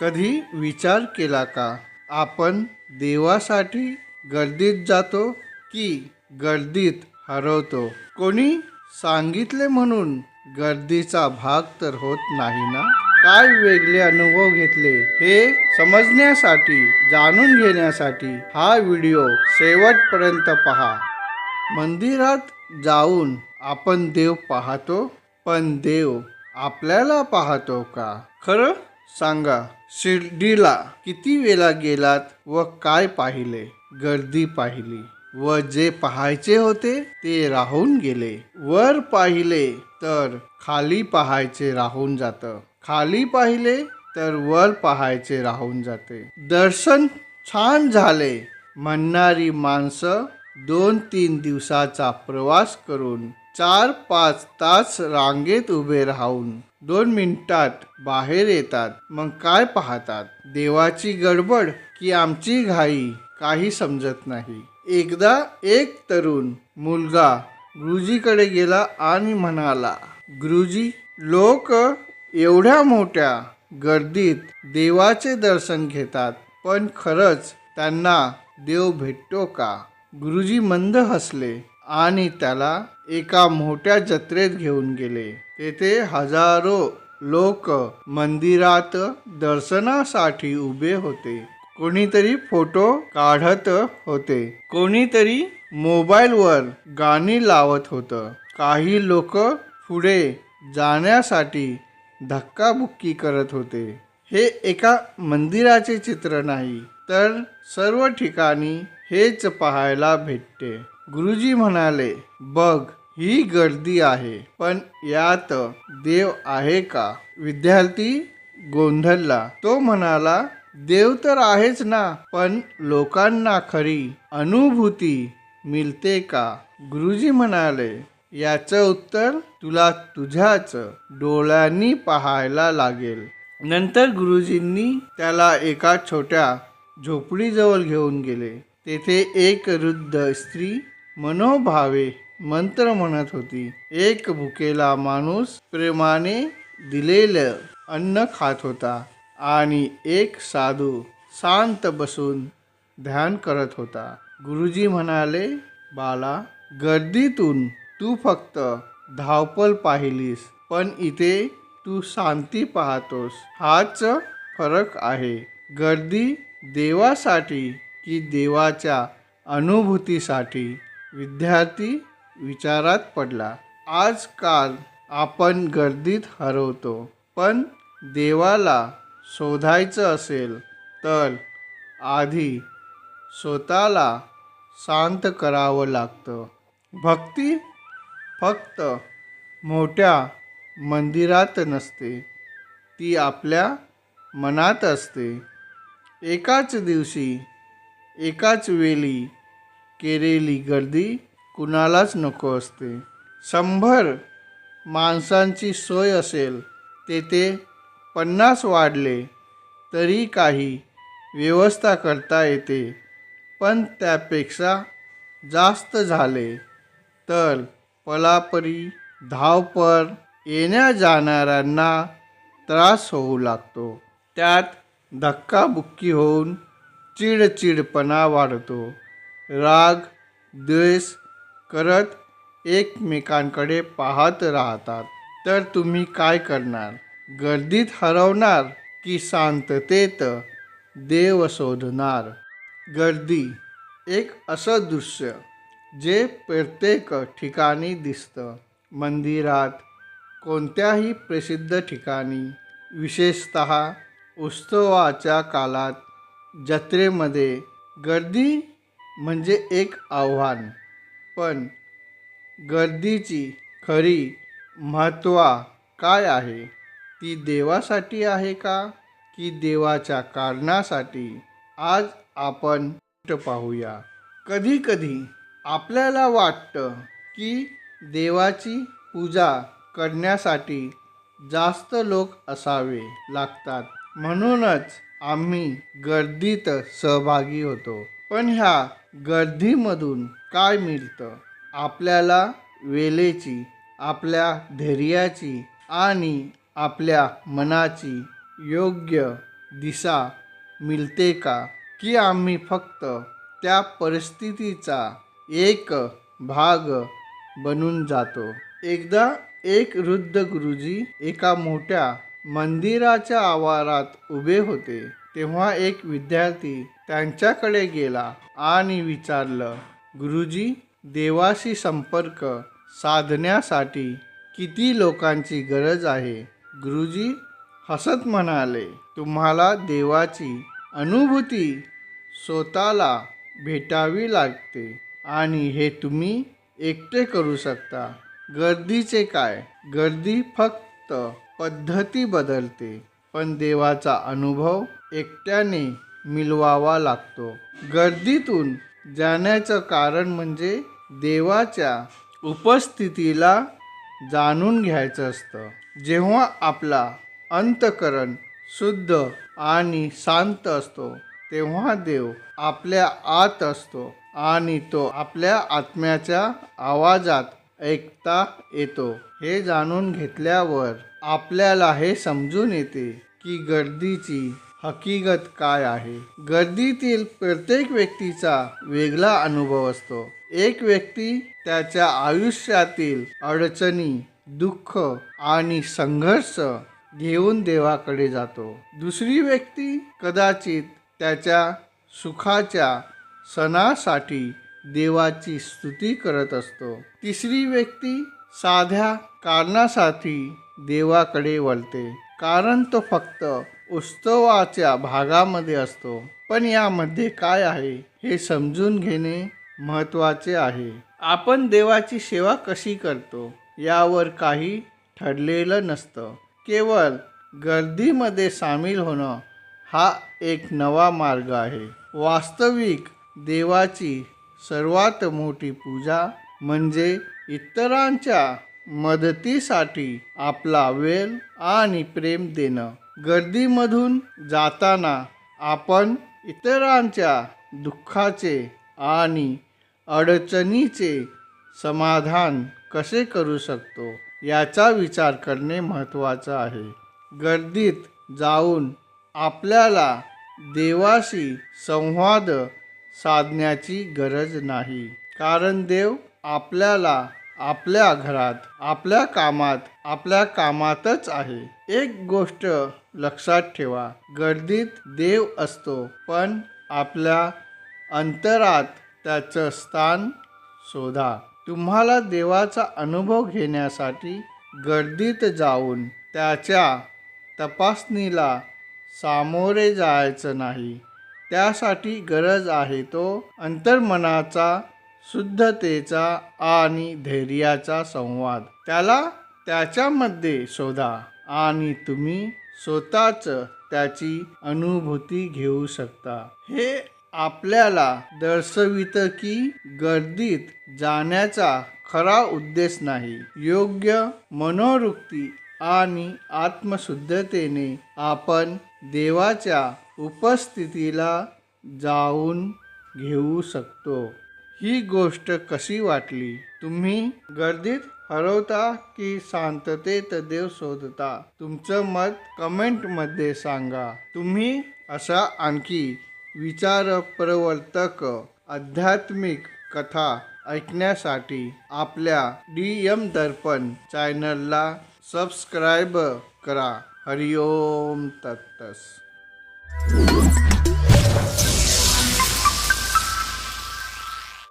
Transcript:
कधी विचार केला का? आपण देवासाठी गर्दीत जातो की गर्दीत हरवतो. कोणी सांगितले म्हणून गर्दीचा भाग तर होत नाही ना? काय वेगळे अनुभव घेतले हे समजण्यासाठी जाणून घेण्यासाठी हा व्हिडिओ शेवटपर्यंत पहा. मंदिरात जाऊन आपण देव पाहतो? पण देव आपल्याला पाहतो का? खरं सांगा शिर्डीला किती वेळा गेलात व काय पाहिले? गर्दी पाहिली व जे पाहायचे होते ते राहून गेले. वर पाहिले तर खाली पाहायचे राहून जातं. खाली पाहिले तर वर पाहायचे राहून जाते. दर्शन छान झाले. म्हणणारी माणसं दोन तीन दिवसाचा प्रवास करून चार पाच तास रांगेत उभे राहून दोन मिनिटात बाहेर येतात. मग काय पाहतात? देवाची गडबड की आमची घाई? काही समजत नाही. एकदा एक तरुण मुलगा गुरुजीकडे गेला आणि म्हणाला गुरुजी लोक एवढ्या मोठ्या गर्दीत देवाचे दर्शन घेतात पण खरंच त्यांना देव भेटतो का? गुरुजी मंद हसले आणि त्याला एका मोठ्या जत्रेत घेऊन गेले. तेथे हजारो लोक मंदिरात दर्शनासाठी उभे होते. कोणीतरी फोटो काढत होते. कोणीतरी मोबाईलवर गाणी लावत होतं. काही लोक पुढे जाण्यासाठी धक्काबुक्की करत होते. हे एका मंदिराचे चित्र नाही तर सर्व ठिकाणी हेच पाहायला भेटते. गुरुजी म्हणाले बघ ही गर्दी आहे. पण यात देव आहे का? विद्यार्थी गोंधळला. तो म्हणाला देव तर आहेच ना पण लोकांना खरी अनुभूती मिळते का? गुरुजी म्हणाले याचं उत्तर तुला तुझ्याच डोळ्यांनी पाहायला लागेल. नंतर गुरुजींनी त्याला एका छोट्या झोपडीजवळ घेऊन गेले. तेथे एक वृद्ध स्त्री मनोभावे मंत्र म्हणत होती. एक भुकेला माणूस प्रेमाने दिलेलं अन्न खात होता आणि एक साधू शांत बसून ध्यान करत होता. गुरुजी म्हणाले बाला गर्दीतून तू फक्त धावपल पाहिलीस पण इथे तू शांती पाहतोस. हाच फरक आहे. गर्दी देवासाठी की देवाच्या अनुभूतीसाठी? विद्यार्थी विचारात पडला. आजकाल आपण गर्दीत हरवतो पण देवाला शोधायचं असेल तर आधी स्वतःला शांत करावं लागतं. भक्ती फक्त मोठ्या मंदिरात नसते ती आपल्या मनात असते. एकाच दिवशी एकाच वेळी केलेली गर्दी कुणालाच नको असते. शंभर माणसांची सोय असेल तेथे पन्नास वाढले तरी काही व्यवस्था करता येते. पण त्यापेक्षा जास्त झाले तर पलापरी धावपर येण्या जाणाऱ्यांना त्रास होऊ लागतो. त्यात धक्काबुक्की होऊन चिडचिडपणा वाढतो. राग द्वेष करत एकमेकांकडे पाहत राहतात. तर तुम्ही काय करणार? गर्दीत हरवणार की शांततेत देव शोधणार? गर्दी एक असं दृश्य जे प्रत्येक ठिकाणी दिसतं. मंदिरात कोणत्याही प्रसिद्ध ठिकाणी विशेषत उत्सवाच्या काळात जत्रेमध्ये गर्दी म्हणजे एक आव्हान. पण गर्दीची खरी महत्त्वा काय आहे? ती देवासाठी आहे का? की देवाच्या कारणासाठी? आज आपण पाहूया. कधी कधी आपल्याला वाटतं की देवाची पूजा करण्यासाठी जास्त लोक असावे लागतात. म्हणूनच आम्ही गर्दीत सहभागी होतो. पण ह्या गर्दीमधून काय मिळतं? आपल्याला वेळेची आपल्या धैर्याची आणि आपल्या मनाची योग्य दिशा मिळते का? की आम्ही फक्त त्या परिस्थितीचा एक भाग बनून जातो? एकदा एक वृद्ध गुरुजी एका मोठ्या मंदिराच्या आवारात उभे होते. तेव्हा एक विद्यार्थी त्यांच्याकडे गेला आणि विचारलं गुरुजी देवाशी संपर्क साधण्यासाठी किती लोकांची गरज आहे? गुरुजी हसत म्हणाले तुम्हाला देवाची अनुभूती स्वतःला भेटावी लागते आणि हे तुम्ही एकटे करू शकता. गर्दीचे काय? गर्दी फक्त पद्धती बदलते. पण देवाचा अनुभव एकट्याने मिलवावा लागतो. गर्दीतून जाण्याचं कारण म्हणजे देवाच्या उपस्थितीला जाणून घ्यायचं असतं. जेव्हा आपला अंतकरण शुद्ध आणि शांत असतो तेव्हा देव आपल्या आत असतो आणि तो आपल्या आत्म्याच्या आवाजात ऐकता येतो. हे जाणून घेतल्यावर आपल्याला हे समजून येते की गर्दीची हकीकत काय आहे. गर्दीतील प्रत्येक व्यक्तीचा वेगळा अनुभव असतो. एक व्यक्ती त्याच्या आयुष्यातील अडचणी दुःख आणि संघर्ष घेऊन देवाकडे जातो. दुसरी व्यक्ती कदाचित त्याच्या सुखाच्या सणासाठी देवाची स्तुती करत असतो. तिसरी व्यक्ती साध्या कारणासाठी देवाकडे वळते. कारण तो फक्त उत्सवाच्या भागामध्ये असतो. पण यामध्ये काय आहे हे समजून घेणे महत्त्वाचे आहे. आपण देवाची सेवा कशी करतो यावर काही ठरलेलं नसतं. केवळ गर्दीमध्ये सामील होणं हा एक नवा मार्ग आहे. वास्तविक देवाची सर्वात मोठी पूजा म्हणजे इतरांच्या मदतीसाठी आपला वेळ आणि प्रेम देणं. गर्दीमधून जाताना आपण इतरांच्या दुःखाचे आणि अडचणीचे समाधान कसे करू शकतो याचा विचार करणे महत्त्वाचं आहे. गर्दीत जाऊन आपल्याला देवाशी संवाद साधण्याची गरज नाही. कारण देव आपल्याला आपल्या घरात आपल्या कामात आपल्या कामातच आहे. एक गोष्ट लक्षात ठेवा गर्दीत देव असतो पण आपल्या अंतरात त्याचं स्थान शोधा. तुम्हाला देवाचा अनुभव घेण्यासाठी गर्दीत जाऊन त्याच्या तपासणीला सामोरे जायचं नाही. त्यासाठी गरज आहे तो अंतर्मनाचा शुद्धतेचा आणि धैर्याचा संवाद. त्याला त्याच्यामध्ये शोधा आणि तुम्ही स्वतःच त्याची अनुभूती घेऊ शकता. हे आपल्याला दर्शवितं की गर्दीत जाण्याचा खरा उद्देश नाही. योग्य मनोवृत्ती आणि आत्मशुद्धतेने आपण देवाच्या उपस्थितीला जाऊन घेऊ शकतो. ही गोष्ट कशी वाटली? तुम्ही गर्दीत हरवता की शांततेत देव शोधता? तुमचं मत कमेंटमध्ये सांगा. तुम्ही अशा आणखी विचारप्रवर्तक आध्यात्मिक कथा ऐकण्यासाठी आपल्या डी एम दर्पण चॅनलला सबस्क्राईब करा। हरिओम तत्तस।